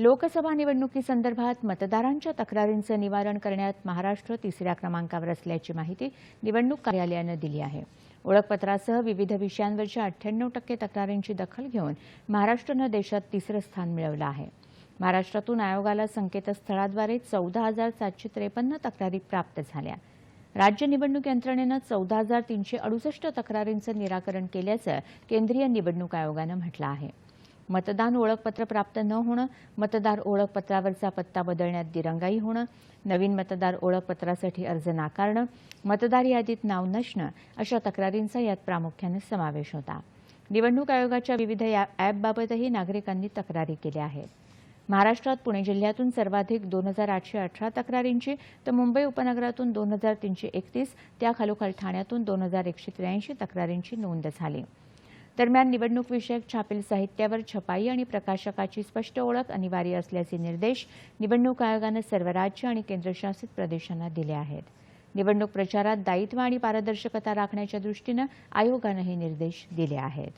लोकसभा निवडणुकीसंदर्भात मतदारांच्या तक्रारींचं निवारण करण्यात महाराष्ट्र तिसऱ्या क्रमांकावर असल्याची माहिती निवडणूक कार्यालयानं दिली आहे. ओळखपत्रासह विविध विषयांवरच्या अठ्ठ्याण्णव टक्के तक्रारींची दखल घेऊन महाराष्ट्रानं देशात तिसरं स्थान मिळवलं आहे. महाराष्ट्रातून आयोगाला संकेतस्थळाद्वारे चौदा हजार सातशे त्रेपन्न तक्रारी प्राप्त झाल्या. राज्य निवडणूक यंत्रणेनं चौदा हजार तीनशे अडुसष्ट तक्रारींचं निराकरण केल्याचं केंद्रीय निवडणूक आयोगानं म्हटलं आहे. मतदान ओळखपत्र प्राप्त न होणं मतदार ओळखपत्रावरचा पत्ता बदलण्यात दिरंगाई होणं नवीन मतदार ओळखपत्रासाठी अर्ज नाकारणं मतदार यादीत नाव नसणं अशा तक्रारींचा यात प्रामुख्यानं समावेश होता. निवडणूक आयोगाच्या विविध या ॲपबाबतही नागरिकांनी तक्रारी केल्या आहेत. महाराष्ट्रात पुणे जिल्ह्यातून सर्वाधिक दोन हजार आठशे अठरा तक्रारींची तर मुंबई उपनगरातून दोन हजार तीनशे एकतीस त्याखालोखाल ठाण्यातून दोन हजार एकशे त्र्याऐंशी तक्रारींची नोंद झाली. दरम्यान निवडणूक विषयक छापील साहित्यावर छपाई आणि प्रकाशकाची स्पष्ट ओळख अनिवार्य असल्याचे निर्देश निवडणूक आयोगानं सर्व राज्य आणि केंद्रशासित प्रदेशांना दिले आहेत. निवडणूक प्रचारात दायित्व आणि पारदर्शकता राखण्याच्या दृष्टीनं आयोगानं हे निर्देश दिले आहेत.